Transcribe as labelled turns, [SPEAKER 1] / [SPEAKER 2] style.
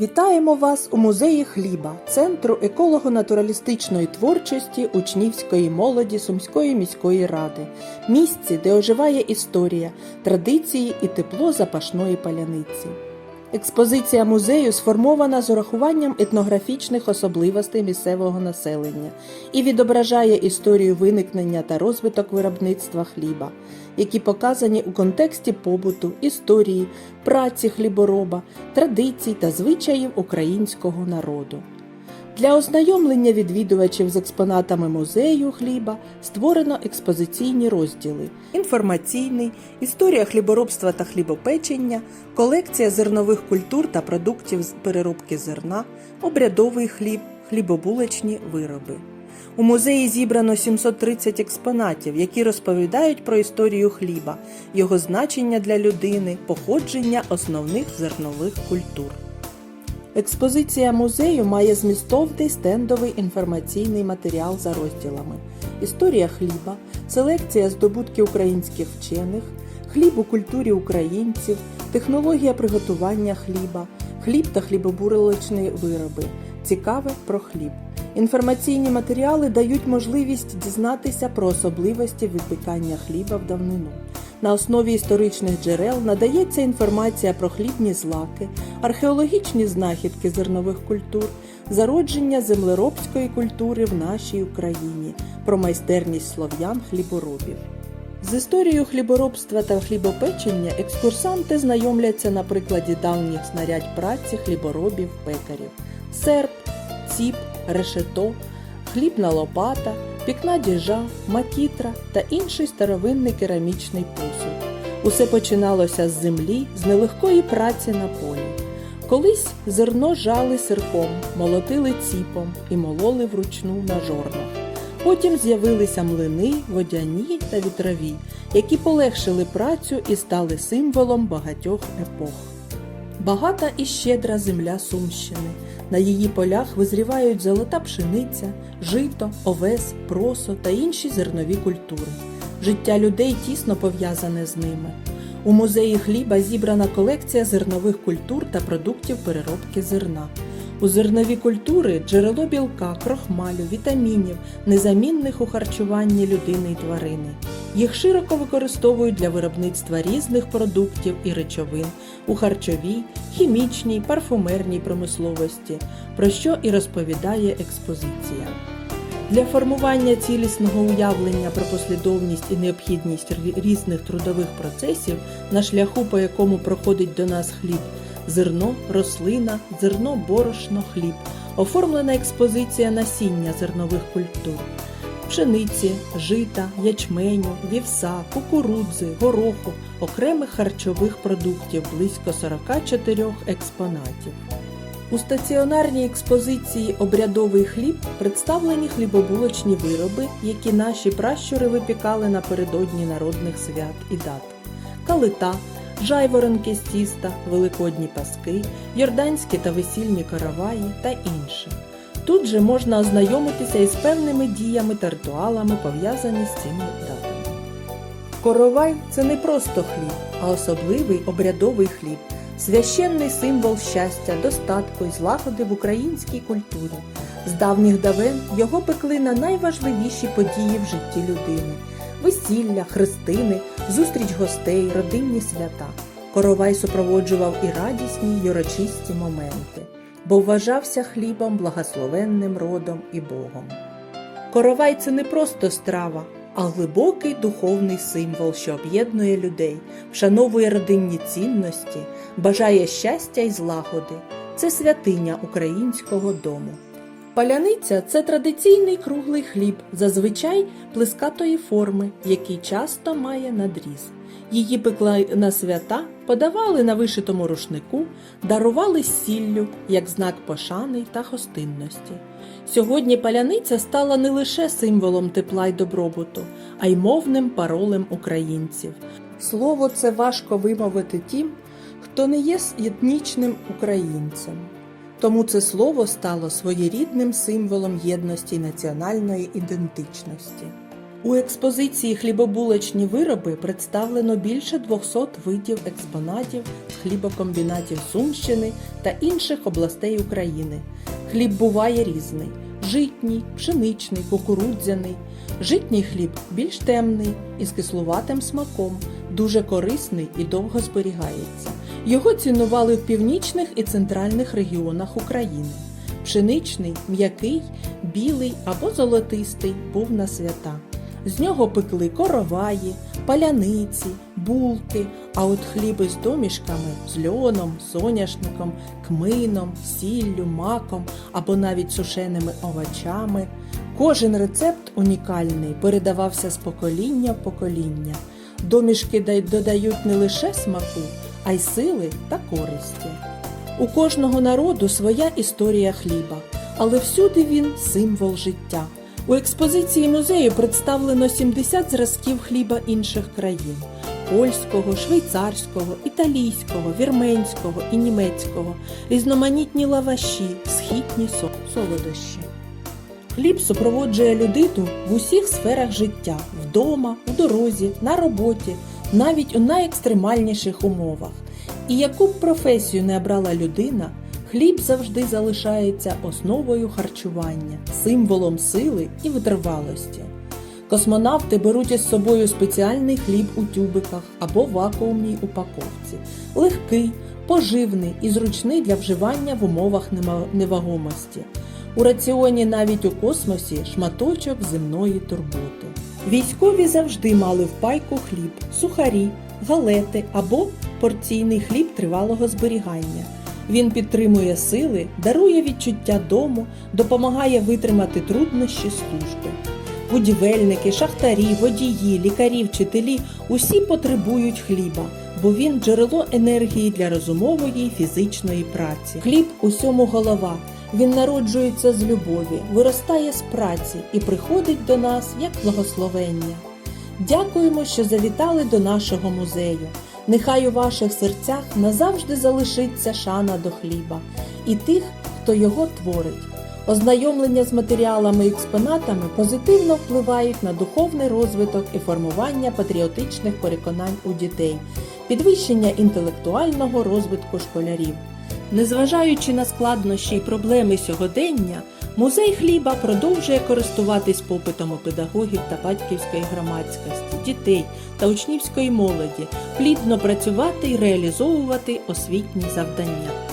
[SPEAKER 1] Вітаємо вас у музеї хліба, центру еколого-натуралістичної творчості учнівської молоді Сумської міської ради, місці, де оживає історія, традиції і тепло запашної паляниці. Експозиція музею сформована з урахуванням етнографічних особливостей місцевого населення і відображає історію виникнення та розвиток виробництва хліба, які показані у контексті побуту, історії, праці хлібороба, традицій та звичаїв українського народу. Для ознайомлення відвідувачів з експонатами музею хліба створено експозиційні розділи: інформаційний, історія хліборобства та хлібопечення, колекція зернових культур та продуктів з переробки зерна, обрядовий хліб, хлібобулочні вироби. У музеї зібрано 730 експонатів, які розповідають про історію хліба, його значення для людини, походження основних зернових культур. Експозиція музею має змістовний стендовий інформаційний матеріал за розділами: Історія хліба, селекція здобутків українських вчених, хліб у культурі українців, технологія приготування хліба, хліб та хлібобурилочні вироби. Цікаве про хліб. Інформаційні матеріали дають можливість дізнатися про особливості випікання хліба в давнину. На основі історичних джерел надається інформація про хлібні злаки, археологічні знахідки зернових культур, зародження землеробської культури в нашій Україні, про майстерність слов'ян хліборобів. З історією хліборобства та хлібопечення екскурсанти знайомляться на прикладі давніх знарядь праці хліборобів пекарів: серп, ціп, решето, хлібна лопата, пікна діжа, макітра та інший старовинний керамічний посуд. Усе починалося з землі, з нелегкої праці на полі. Колись зерно жали сирком, молотили ціпом і мололи вручну на жорнах. Потім з'явилися млини, водяні та вітрові, які полегшили працю і стали символом багатьох епох. Багата і щедра земля Сумщини. На її полях визрівають золота пшениця, жито, овес, просо та інші зернові культури. Життя людей тісно пов'язане з ними. У музеї хліба зібрана колекція зернових культур та продуктів переробки зерна. У зернові культури джерело білка, крохмалю, вітамінів, незамінних у харчуванні людини і тварини. Їх широко використовують для виробництва різних продуктів і речовин у харчовій, хімічній, парфумерній промисловості, про що і розповідає експозиція. Для формування цілісного уявлення про послідовність і необхідність різних трудових процесів на шляху, по якому проходить до нас хліб, зерно, рослина, зерно, борошно, хліб, оформлена експозиція насіння зернових культур, пшениці, жита, ячменю, вівса, кукурудзи, гороху, окремих харчових продуктів близько 44 експонатів. У стаціонарній експозиції Обрядовий хліб представлені хлібобулочні вироби, які наші пращури випікали напередодні народних свят і дат. Калита, жайворонки з тіста, великодні паски, йорданські та весільні караваї та інше. Тут же можна ознайомитися із певними діями та ритуалами, пов'язані з цими датами. Коровай це не просто хліб, а особливий обрядовий хліб священний символ щастя, достатку і злагоди в українській культурі. З давніх давен його пекли на найважливіші події в житті людини: весілля, хрестини, зустріч гостей, родинні свята. Коровай супроводжував і радісні й урочисті моменти, бо вважався хлібом благословенним родом і Богом. Коровай це не просто страва, а глибокий духовний символ, що об'єднує людей, вшановує родинні цінності, бажає щастя й злагоди. Це святиня українського дому. Паляниця це традиційний круглий хліб, зазвичай плескатої форми, який часто має надріз. Її пекли на свята, подавали на вишитому рушнику, дарували сіллю як знак пошани та гостинності. Сьогодні паляниця стала не лише символом тепла й добробуту, а й мовним паролем українців. Слово це важко вимовити тим, хто не є етнічним українцем. Тому це слово стало своєрідним символом єдності національної ідентичності. У експозиції хлібобулочні вироби представлено більше 200 видів експонатів з хлібокомбінатів Сумщини та інших областей України. Хліб буває різний: житній, пшеничний, кукурудзяний. Житній хліб більш темний із кислуватим смаком, дуже корисний і довго зберігається. Його цінували в північних і центральних регіонах України. Пшеничний, м'який, білий або золотистий був на свята. З нього пекли короваї, паляниці, булки, а от хліби з домішками, з льоном, соняшником, кмином, сіллю, маком або навіть сушеними овочами. Кожен рецепт унікальний передавався з покоління в покоління. Домішки додають не лише смаку, а й сили та користі. У кожного народу своя історія хліба, але всюди він символ життя. У експозиції музею представлено 70 зразків хліба інших країн: польського, швейцарського, італійського, вірменського і німецького, різноманітні лаваші, східні солодощі. Хліб супроводжує людину в усіх сферах життя вдома, у дорозі, на роботі, навіть у найекстремальніших умовах. І яку б професію не обрала людина, хліб завжди залишається основою харчування, символом сили і витривалості. Космонавти беруть із собою спеціальний хліб у тюбиках або вакуумній упаковці, легкий, поживний і зручний для вживання в умовах невагомості. У раціоні навіть у космосі шматочок земної турботи. Військові завжди мали в пайку хліб, сухарі, галети або порційний хліб тривалого зберігання. Він підтримує сили, дарує відчуття дому, допомагає витримати труднощі служби. Будівельники, шахтарі, водії, лікарі, вчителі усі потребують хліба, бо він джерело енергії для розумової фізичної праці. Хліб усьому голова. Він народжується з любові, виростає з праці і приходить до нас як благословення. Дякуємо, що завітали до нашого музею. Нехай у ваших серцях назавжди залишиться шана до хліба і тих, хто його творить. Ознайомлення з матеріалами і експонатами позитивно впливають на духовний розвиток і формування патріотичних переконань у дітей, підвищення інтелектуального розвитку школярів. Незважаючи на складнощі й проблеми сьогодення, музей хліба продовжує користуватись попитом у педагогів та батьківської громадськості, дітей та учнівської молоді, плідно працювати і реалізовувати освітні завдання.